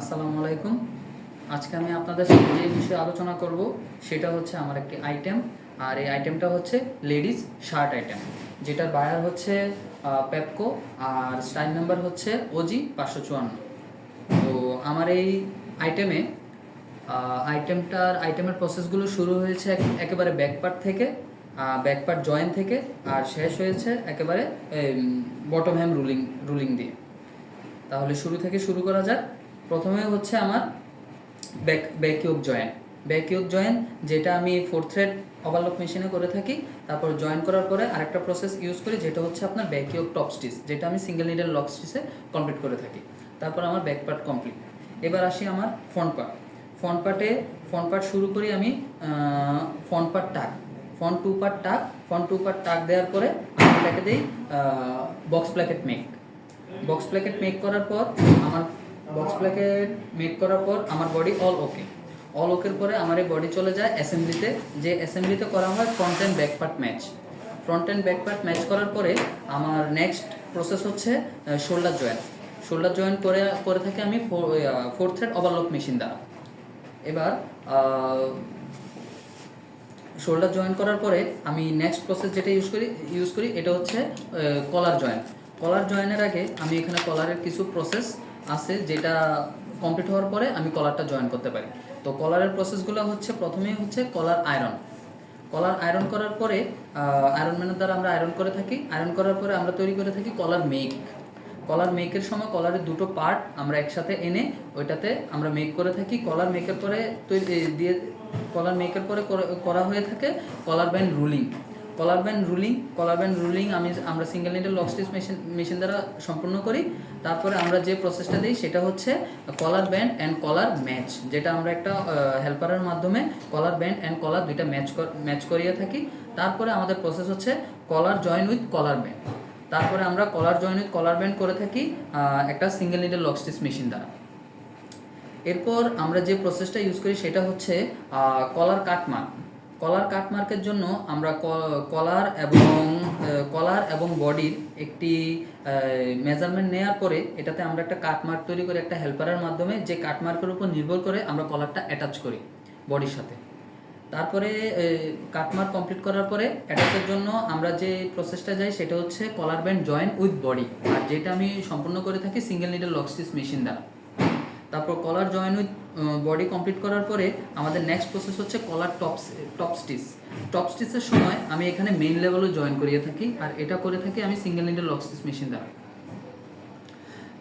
আসসালামু আলাইকুম। আজকে আমি আপনাদের সাথে যে বিষয়ে আলোচনা করব, সেটা হচ্ছে আমার একটি আইটেম আর এই আইটেমটা হচ্ছে লেডিস শার্ট আইটেম যেটার বায়ার হচ্ছে পেপকো আর স্টাইল নাম্বার হচ্ছে ওজি পাঁচশো চুয়ান্ন। তো আমার এই আইটেমে আইটেমটার আইটেমের প্রসেসগুলো শুরু হয়েছে এক- একেবারে ব্যাকপার্ট থেকে ব্যাকপার্ট জয়েন থেকে, আর শেষ হয়েছে একেবারে বটম হ্যাম রুলিং রুলিং দিয়ে। তাহলে শুরু থেকে শুরু করা যাক। প্রথমে হচ্ছে আমার back back yoke join. Back yoke join, যেটা আমি ফোর থ্রেড ওভারলক মেশিনে করে থাকি, তারপর জয়েন করার পরে আরেকটা প্রসেস ইউজ করি, যেটা হচ্ছে আপনার ব্যাকইউক টপ স্টিচ যেটা আমি সিঙ্গেল নিডেল লক স্টিচে কমপ্লিট করে থাকি। তারপর আমার ব্যাক পার্ট কমপ্লিট এবার আসি আমার ফ্রন্ট পার্ট ফ্রন্ট পার্টে ফ্রন্ট পার্ট শুরু করি আমি front part tuck front to part tuck front to part tuck দেওয়ার পরে আমি এটাকে দিই box placket make box placket make করার পর আমার বক্স প্ল্যাকেট মেক করার পর আমার বডি অল ওকে অল ওকের পরে আমার এই বডি চলে যায় অ্যাসেম্বলিতে যে অ্যাসেম্বলিতে করা হয় front and back part match front and back part match করার পরে আমার নেক্সট প্রসেস হচ্ছে শোল্ডার জয়েন শোল্ডার জয়েন করে করে থাকি আমি ফোর থ্রেড ওভারলক মেশিন দ্বারা। এবার শোল্ডার জয়েন করার পরে আমি নেক্সট প্রসেস যেটা ইউজ করি ইউজ করি, এটা হচ্ছে কলার জয়েন কলার জয়েনের আগে আমি এখানে কলারের কিছু প্রসেস আছে যেটা কমপ্লিট হওয়ার পরে আমি কলারটা জয়েন করতে পারি। তো কলারের প্রসেসগুলো হচ্ছে প্রথমেই হচ্ছে কলার আয়রন কলার আয়রন করার পরে আয়রন ম্যানের দ্বারা আমরা আয়রন করে থাকি। আয়রন করার পরে আমরা তৈরি করে থাকি কলার মেক কলার মেকের সময় কলারের দুটো পার্ট আমরা একসাথে এনে ওইটাতে আমরা মেক করে থাকি। কলার মেকের পরে তৈরি দিয়ে কলার মেকের পরে করে- করা হয়ে থাকে collar band ruling collar band ruling collar band ruling আমি আমরা single needle lock stitch machine machine দ্বারা সম্পূর্ণ করি। তারপরে আমরা যে প্রসেসটা দিই সেটা হচ্ছে collar band and collar match যেটা আমরা একটা হেল্পারের মাধ্যমে কলার ব্যান্ড অ্যান্ড কলার দুইটা ম্যাচ ম্যাচ করিয়ে থাকি। তারপরে আমাদের প্রসেস হচ্ছে collar join with collar band তারপরে আমরা collar join with collar band করে থাকি একটা single needle lock stitch machine দ্বারা। এরপর আমরা যে প্রসেসটা ইউজ করি সেটা হচ্ছে কলার কাটমার্ক কাটমার্কের জন্য আমরা কলার এবং কলার এবং বডির একটি মেজারমেন্ট নেওয়ার পরে এটাতে আমরা একটা কাটমার্ক তৈরি করি একটা হেল্পারের মাধ্যমে যে কাটমার্কের উপর নির্ভর করে আমরা কলারটা অ্যাটাচ করি বডির সাথে। তারপরে কাটমার্ক কমপ্লিট করার পরে অ্যাটাচের জন্য আমরা যে প্রসেসটা যাই সেটা হচ্ছে collar band join with body আর যেটা আমি সম্পূর্ণ করে থাকি সিঙ্গেল নিডেল লক মেশিন দ্বারা। তারপর collar join with body complete করার পরে আমাদের নেক্সট প্রসেস হচ্ছে collar top top stitch top স্টিচের সময় আমি এখানে মেইন লেভেলও জয়েন করিয়ে থাকি আর এটা করে থাকি আমি single needle lock stitch machine দ্বারা।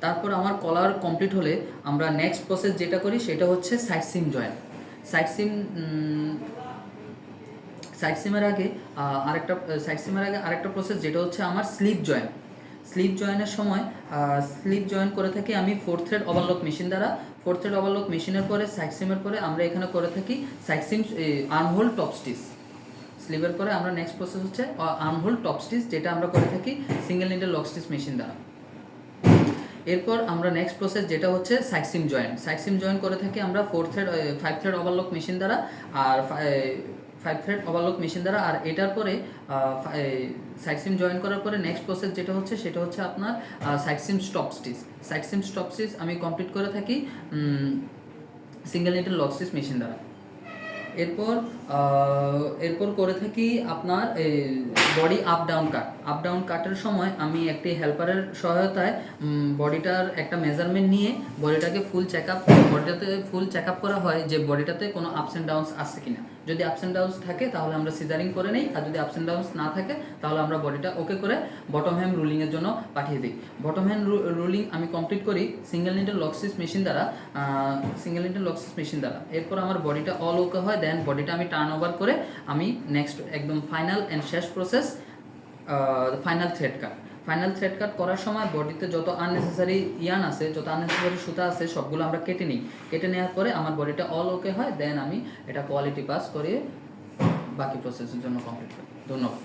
তারপর আমার কলার কমপ্লিট হলে আমরা নেক্সট প্রসেস যেটা করি সেটা হচ্ছে side seam join side seam side সিমের আগে আরেকটা সাইড সিমের আগে আরেকটা প্রসেস যেটা হচ্ছে আমার স্লিপ জয়েন স্লিপ জয়েনের সময় স্লিপ জয়েন করে থাকি আমি ফোর থ্রেড ওভারলক মেশিন দ্বারা। ফোর থ্রেড ওভারলক মেশিনের পরে সাইড পরে আমরা এখানে করে থাকি side seam armhole top stitch স্লিপের পরে আমরা নেক্সট প্রসেস হচ্ছে আর্মহোল টপ স্টিচ যেটা আমরা করে থাকি single needle lock stitch machine দ্বারা। এরপর আমরা নেক্সট প্রসেস যেটা হচ্ছে side seam join side seam join করে থাকি আমরা four thread five thread overlock machine দ্বারা। আর ফাইভ থ্রেড ওভারলক মেশিন দ্বারা, আর এটার পরে সাইক্সিম সিম জয়েন করার পরে নেক্সট প্রসেস যেটা হচ্ছে, সেটা হচ্ছে আপনার side seam seam stop stitch side seam seam stop stitch আমি কমপ্লিট করে থাকি single needle lock stitch machine দ্বারা। এরপর এরপর করে থাকি আপনার body up down cut up down কাটের সময় আমি একটি হেল্পারের সহায়তায় বডিটার একটা মেজারমেন্ট নিয়ে বডিটাকে ফুল চেক আপ বডিটাতে ফুল চেক আপ করা হয় যে বডিটাতে কোনো আপস অ্যান্ড ডাউনস আছে কিনা। যদি আপস অ্যান্ড ডাউনস থাকে, তাহলে আমরা সিজারিং করে নিই। আর যদি আপস অ্যান্ড ডাউনস না থাকে, তাহলে আমরা বডিটা ওকে করে বটম হ্যাম রুলিংয়ের জন্য পাঠিয়ে দিই। বটম হ্যাম রুলিং আমি কমপ্লিট করি single needle lock stitch machine দ্বারা single needle lock stitch machine দ্বারা। এরপর আমার বডিটা অল ওকে হয় দেন বডিটা আমি টার্ন ওভার করে আমি নেক্সট একদম ফাইনাল অ্যান্ড শেষ process final thread cut final thread cut করার সময় বডিতে যত আননেসেসারি ইয়ান আছে, যত আননেসেসারি সুতা আছে, সবগুলো আমরা কেটে নিই। কেটে নেওয়ার পরে আমার বডিটা অল ওকে হয় দেন আমি এটা কোয়ালিটি পাস করিয়ে বাকি প্রসেসের জন্য কমপ্লিট করি। ধন্যবাদ।